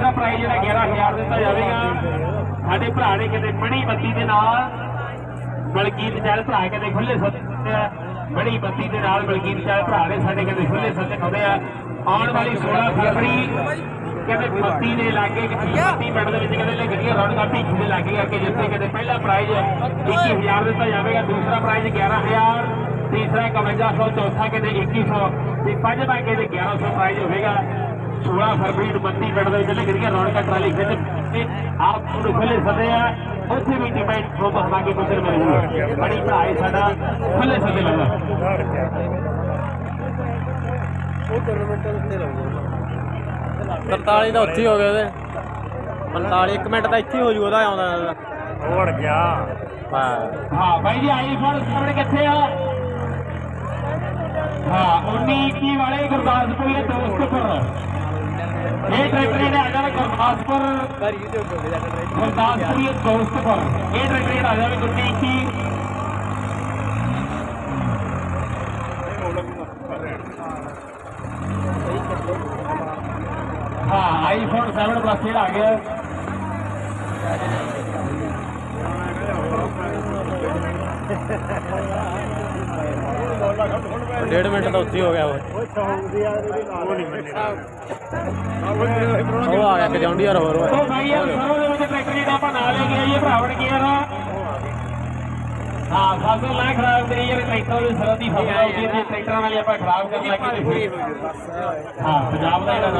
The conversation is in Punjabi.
ਦੂਸਰਾ ਪ੍ਰਾਈਜ਼ ਜਿਹੜਾ 11000 ਦਿੱਤਾ ਜਾਵੇਗਾ। ਸਾਡੇ ਭਰਾ ਨੇ ਕਿਤੇ ਮਣੀ ਬੱਤੀ ਦੇ ਨਾਲ ਮਲਕੀਤ ਚਾਲ ਭਰਾ ਕਿਤੇ ਖੁੱਲੇ ਸੱਦੇ ਬੜੀ ਬੱਤੀ ਦੇ ਨਾਲ ਮਲਕੀਤ ਚਾਲ ਭਰਾ ਨੇ ਸਾਡੇ ਕਿਤੇ ਖੁੱਲੇ ਸੱਦੇ ਹੁੰਦੇ ਆ। ਆਉਣ ਵਾਲੀ 16 ਫਰਵਰੀ ਕਹਿੰਦੇ ਬੱਤੀ ਦੇ ਲਾਗੇ ਬੱਤੀ ਪਿੰਡ ਦੇ ਵਿੱਚ ਕਹਿੰਦੇ ਲੈ ਗੱਡੀਆਂ ਰੌਣਕਾਂ ਭੀਖੀ ਦੇ ਲਾਗੇ ਕਰਕੇ ਜਿੱਥੇ ਕਹਿੰਦੇ ਪਹਿਲਾ ਪ੍ਰਾਈਜ਼ 21000 ਦਿੱਤਾ ਜਾਵੇਗਾ, ਦੂਸਰਾ ਪ੍ਰਾਈਜ਼ 11000 ਤੀਸਰਾ 5100 ਚੌਥਾ ਕਹਿੰਦੇ 2100 ਤੇ ਪੰਜਵਾਂ ਕਹਿੰਦੇ 1100 ਪ੍ਰਾਈਜ਼ ਹੋਵੇਗਾ। 16 ਫਰਵਰੀ ਨੂੰ ਬੱਤੀ ਪਿੰਡ ਦੇ ਵਿੱਚ ਲੈ ਗੱਡੀਆਂ ਰੌਣਕਾਂ ਟਰਾਲੀ ਖਿੱਚ ਤੇ ਆਪ ਨੂੰ ਖੁੱਲੇ ਸੱਦੇ ਆ ਉੱਥੇ ਵੀ ਡਿਬੇਟ ਪ੍ਰੋਪ ਹਮਾਗੇ ਬੰਦਰ ਮੌਜੂਦ ਬੜੀ ਭਰਾਏ ਸਾਡਾ ਖੁੱਲੇ ਸੱਦੇ ਲੱਗਾ ਉਹ ਟੂਰਨਾਮੈਂਟ ਉੱਤੇ ਲਾਉਂਦੇ 43 ਦਾ ਉੱਥੇ ਹੀ ਗਿਆ ਉਹਦੇ। 45 1 ਮਿੰਟ ਤਾਂ ਇੱਥੇ ਹੀ ਹੋ ਜੂ ਉਹਦਾ ਆਉਂਦਾ ਉੜ ਗਿਆ। ਹਾਂ। ਹਾਂ ਬਾਈ ਜੀ ਆਈਫੋਨ ਸਾਹਮਣੇ ਕਿੱਥੇ ਆ? ਹਾਂ 19 21 ਵਾਲੇ ਗੁਰਦਾਸਪੁਰ ਦੇ ਇਹਨੇ ਆ ਜਾਣਾ ਗੁਰਦਾਸਪੁਰ ਪਰ YouTube ਤੇ ਜਾ ਕੇ ਗੁਰਦਾਸਪੁਰ ਦੇ ਦੋਸਤਪੁਰ ਇਹ ਟਰੈਕਟਰ ਇਹਦਾ ਆ ਜਾਵੇ ਗੁੱਡੀ 21 ਹਾਂ ਡੇਢ ਮਿੰਟ ਤਾਂ ਉੱਥੇ ਹੀ ਹੋ ਗਿਆ ਉਹ ਉਹ ਆ ਗਿਆ ਕਿ ਜੌਂਡੀਅਰ ਹੋਰ ਉਹ ਭਾਈ ਇਹ ਸਰੋਂ ਦੇ ਵਿੱਚ ਟਰੈਕਟਰ ਜਿਹੜਾ ਆਪਾਂ ਨਾਲ ਲੈ ਕੇ ਆਈਏ ਭਰਾਵਣ ਕੀ ਯਾਰ ਹਾਂ ਫਸਲ ਨਾ ਖਰਾਬ ਕਰੀ ਯਾਰ ਟਰੈਕਟਰ ਦੀ ਸਰੋਂ ਦੀ ਫਸਲ ਆਉਂਦੀ ਹੈ ਟਰੈਕਟਰਾਂ ਨਾਲ ਆਪਾਂ ਖਰਾਬ ਕਰਨ ਲੱਗੇ ਹਾਂ ਪੰਜਾਬ ਦਾ ਜਿਹੜਾ